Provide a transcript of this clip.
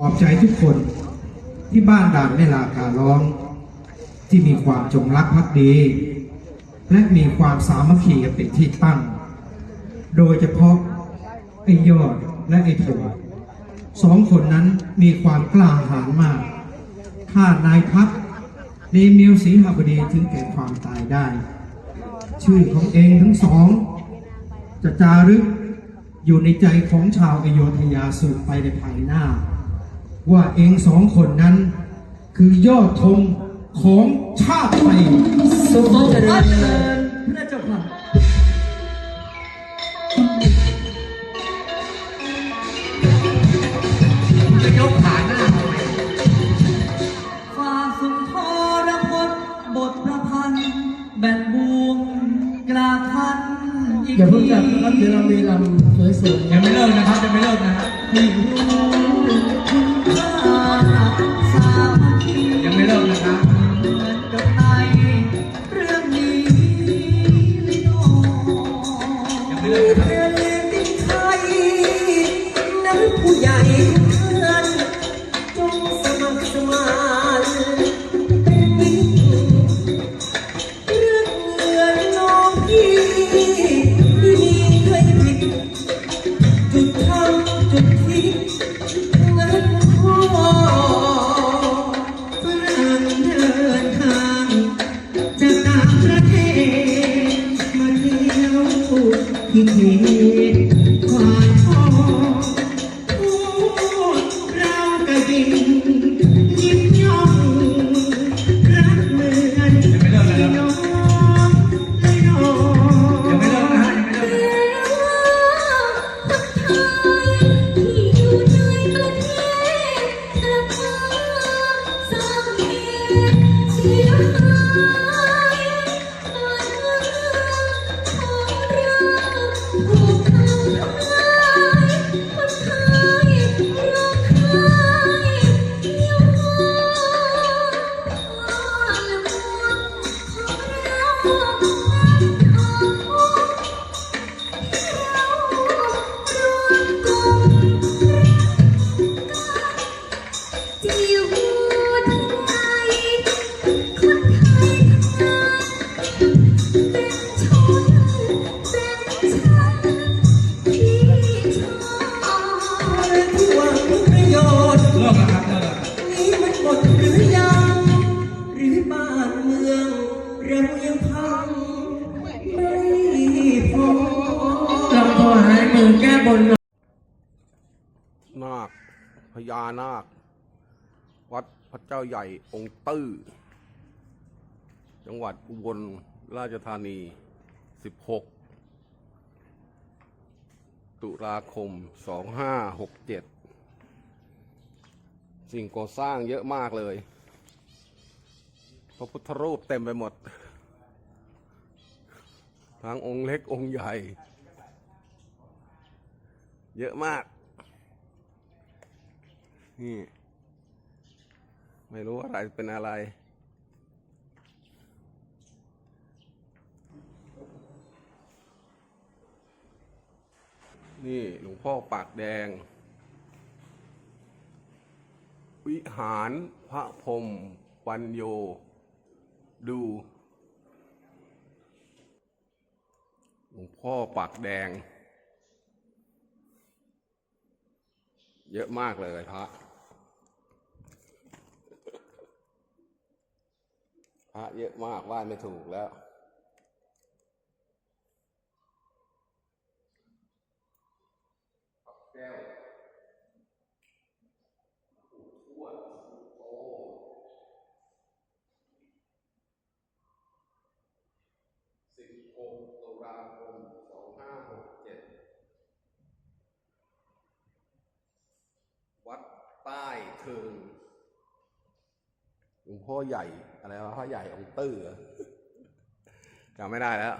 ขอบใจทุกคนที่บ้านด่านแม่ลาการร้อง ที่มีความจงรักภักดี และมีความสามัคคีกันเป็นที่ตั้ง โดยเฉพาะไอ้ยอดและไอ้ถงสองคนนั้นมีความกล้าหาญมากฆ่านายพักในเมียวศรีหบดีถึงแก่ความตายได้ ชื่อของเองทั้งสอง จะจารึกอยู่ในใจของชาวอโยธยาสืบไปในภายหน้า ว่าเองสองคนนั้น คือยอดธงของชาติไทยสุขเจริญพระเจ้าค่ะจะยกขาหน้าทำไมฝ่าสุนทรพจน์บทประพันธ์แบ่งบวงกลาคันอีกอย่าเพิ่งกลับนะครับเดี๋ยวเรามีลำสวยๆยังไม่เลิกนะครับยังไม่เลิกนะฮะที่รู้คุ เพื่อนเล่นดินไทยนั้นผู้ใหญ่ ที่เข เป็นชนเป็นชาติที่ชอบที่หวังประโยชน์เลิกนะครับเลิกนะครับนี้มันหมดหรือยัง ลำถวายมือแก้บนนาคพญานาค วัดพระเจ้าใหญ่องค์ตื้อ จังหวัดอุบลราชธานี 16 ตุลาคม 2567 สิ่งก่อสร้างเยอะมากเลย พระพุทธรูปเต็มไปหมด ทั้งองค์เล็กองค์ใหญ่ เยอะมาก นี่ ไม่รู้อะไรเป็นอะไร นี่หลวงพ่อปากแดง วิหารพระพรมปัญโย ดู หลวงพ่อปากแดง เยอะมากเลยพระ พระเยอะมากว่าไม่ถูกแล้วแก้วหกตุลาคมสองห้าหกเจ็ด วัดใคืองหลวงพ่อใหญ่อะไรวะพ่อใหญ่องค์ตื้อจำไม่ได้แล้ว